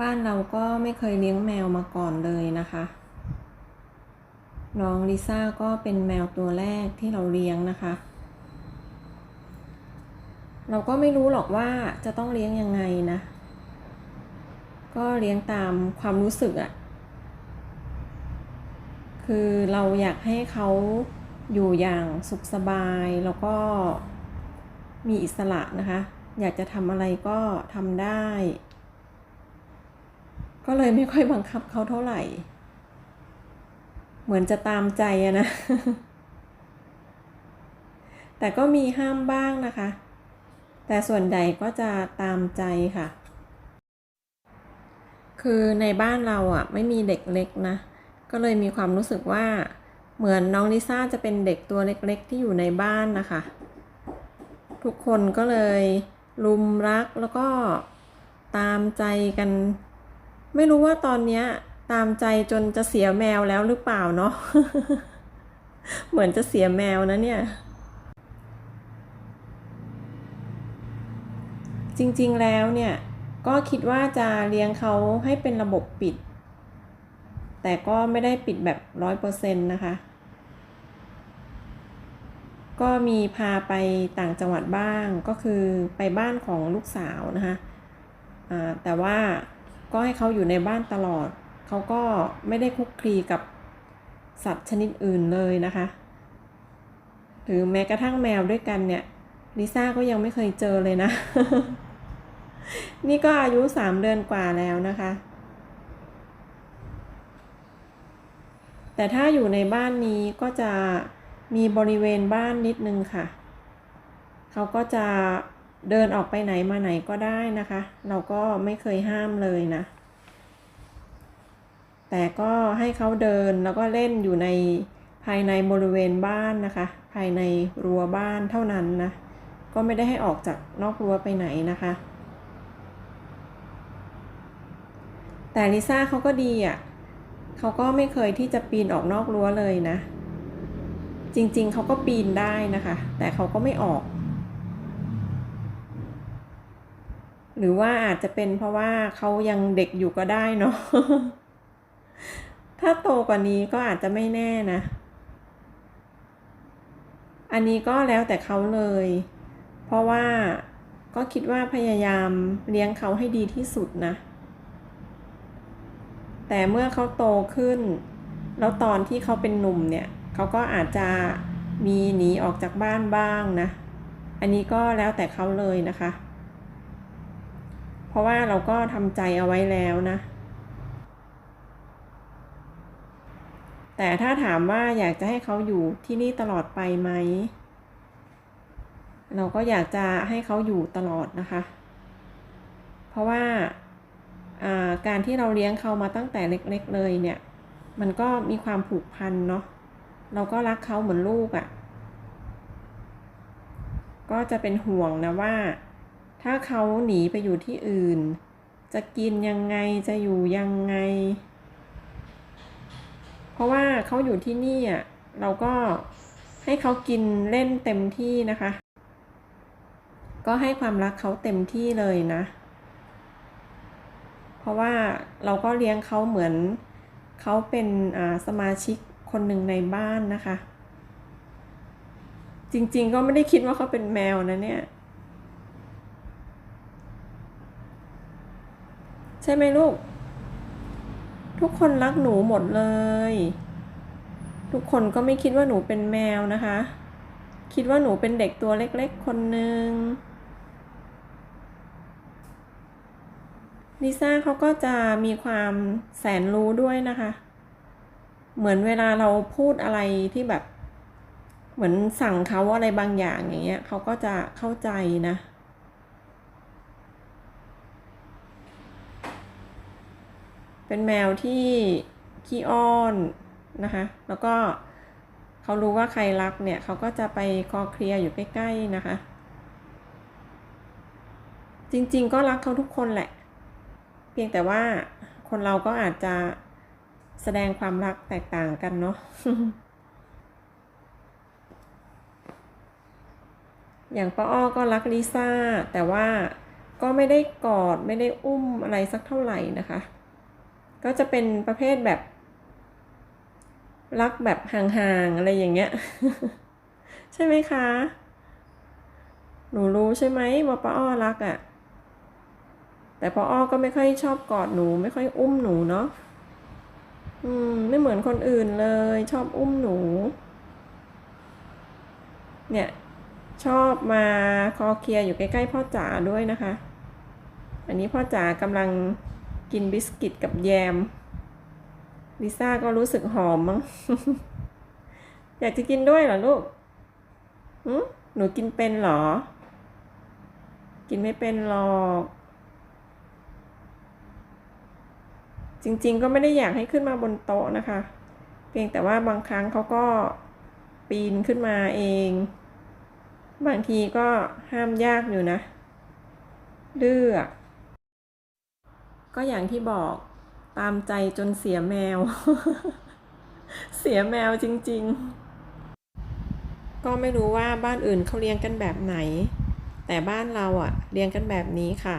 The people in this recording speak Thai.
บ้านเราก็ไม่เคยเลี้ยงแมวมาก่อนเลยนะคะ น้องลิซ่าก็เป็นแมวตัวแรกที่เราเลี้ยงนะคะ เราก็ไม่รู้หรอกว่าจะต้องเลี้ยงยังไงนะ ก็เลี้ยงตามความรู้สึกอะคือเราอยากให้เขาอยู่อย่างสุขสบายแล้วก็มีอิสระนะคะ อยากจะทำอะไรก็ทำได้ ก็เลยไม่ค่อยบังคับเขาเท่าไหร่ เหมือนจะตามใจอะนะ แต่ก็มีห้ามบ้างนะคะ แต่ส่วนใหญ่ก็จะตามใจค่ะ คือในบ้านเราอะไม่มีเด็กเล็กนะ ก็เลยมีความรู้สึกว่าเหมือนน้องลิซ่าจะเป็นเด็กตัวเล็กๆ ที่อยู่ในบ้านนะคะ ทุกคนก็เลยลุมรักแล้วก็ตามใจกัน ไม่รู้ว่าตอนเนี้ยตามใจจนจะเสียแมวแล้วหรือเปล่าเนาะ เหมือนจะเสียแมวนะเนี่ย จริงๆแล้วเนี่ย ก็คิดว่าจะเลี้ยงเขาให้เป็นระบบปิด แต่ก็ไม่ได้ปิดแบบร้อยเปอร์เซ็นต์นะคะ ก็มีพาไปต่างจังหวัดบ้างก็คือไปบ้านของลูกสาวนะคะแต่ว่า ก็ให้เขาอยู่ในบ้านตลอด เขาก็ไม่ได้คุกคลีกับสัตว์ชนิดอื่นเลยนะคะ หรือแม้กระทั่งแมวด้วยกันเนี่ยลิซ่าก็ยังไม่เคยเจอเลยนะ นี่ก็อายุสามเดือนกว่าแล้วนะคะ แต่ถ้าอยู่ในบ้านนี้ก็จะมีบริเวณบ้านนิดนึงค่ะ เขาก็จะ เดินออกไปไหนมาไหนก็ได้นะคะ เราก็ไม่เคยห้ามเลยนะ แต่ก็ให้เขาเดินแล้วก็เล่นอยู่ในภายในบริเวณบ้านนะคะ ภายในรั้วบ้านเท่านั้นนะ ก็ไม่ได้ให้ออกจากนอกรั้วไปไหนนะคะ แต่ลิซ่าเขาก็ดีอะเขาก็ไม่เคยที่จะปีนออกนอกรั้วเลยนะ จริงๆเขาก็ปีนได้นะคะ แต่เขาก็ไม่ออก หรือว่าอาจจะเป็นเพราะว่าเขายังเด็กอยู่ก็ได้เนาะถ้าโตกว่านี้ก็อาจจะไม่แน่นะ อันนี้ก็แล้วแต่เขาเลย เพราะว่าก็คิดว่าพยายามเลี้ยงเขาให้ดีที่สุดนะ แต่เมื่อเขาโตขึ้น แล้วตอนที่เขาเป็นหนุ่มเนี่ยเขาก็อาจจะมีหนีออกจากบ้านบ้างนะ อันนี้ก็แล้วแต่เขาเลยนะคะ เพราะว่าเราก็ทำใจเอาไว้แล้วนะ แต่ถ้าถามว่าอยากจะให้เขาอยู่ที่นี่ตลอดไปไหม เราก็อยากจะให้เขาอยู่ตลอดนะคะ เพราะว่าการที่เราเลี้ยงเขามาตั้งแต่เล็กๆเลยเนี่ย มันก็มีความผูกพันเนาะ เราก็รักเขาเหมือนลูกอะ่ะ ก็จะเป็นห่วงนะว่า ถ้าเขาหนีไปอยู่ที่อื่น จะกินยังไงจะอยู่ยังไง เพราะว่าเขาอยู่ที่นี่อะเราก็ให้เขากินเล่นเต็มที่นะคะ ก็ให้ความรักเขาเต็มที่เลยนะ เพราะว่าเราก็เลี้ยงเขาเหมือนเขาเป็นสมาชิกคนหนึ่งในบ้านนะคะ จริงๆก็ไม่ได้คิดว่าเขาเป็นแมวนะเนี่ย ใช่ไหมลูก ทุกคนรักหนูหมดเลย ทุกคนก็ไม่คิดว่าหนูเป็นแมวนะคะ คิดว่าหนูเป็นเด็กตัวเล็กๆคนหนึ่งลิซ่าเขาก็จะมีความแสนรู้ด้วยนะคะ เหมือนเวลาเราพูดอะไรที่แบบ เหมือนสั่งเขาอะไรบางอย่างอย่างเงี้ยเขาก็จะเข้าใจนะ เป็นแมวที่ขี้อ้อนนะคะ แล้วก็เขารู้ว่าใครรักเนี่ยเขาก็จะไปคอเคลียอยู่ใกล้ๆนะคะ จริงๆก็รักเขาทุกคนแหละ เพียงแต่ว่าคนเราก็อาจจะแสดงความรักแตกต่างกันเนาะอย่างป้าอ้อก็รักลิซ่า แต่ว่าก็ไม่ได้กอดไม่ได้อุ้มอะไรสักเท่าไหร่นะคะ ก็จะเป็นประเภทแบบ รักแบบห่างๆอะไรอย่างเงี้ย ใช่ไหมคะ หนูรู้ใช่ไหมว่าป้าอ้อรักอะ่ะ แต่ป้าอ้อก็ไม่ค่อยชอบกอดหนูไม่ค่อยอุ้มหนูเนาะอืม ไม่เหมือนคนอื่นเลย ชอบอุ้มหนู เนี่ย ชอบมาคอเคลียร์อยู่ใกล้ๆพ่อจ๋าด้วยนะคะ อันนี้พ่อจ๋ากำลัง กินบิสกิตกับแยมลิซ่าก็รู้สึกหอมมั้ง อยากจะกินด้วยเหรอลูกหืหนูกินเป็นเหรอ กินไม่เป็นหรอก จริง ๆ ก็ไม่ได้อยากให้ขึ้นมาบนโต๊ะนะคะ เพียงแต่ว่าบางครั้งเขาก็ปีนขึ้นมาเอง บางทีก็ห้ามยากอยู่นะดื้ออะ ก็อย่างที่บอกตามใจจนเสียแมว เสียแมวจริง ๆ ก็ไม่รู้ว่าบ้านอื่นเขาเลี้ยงกันแบบไหน แต่บ้านเราอะเลี้ยงกันแบบนี้ค่ะ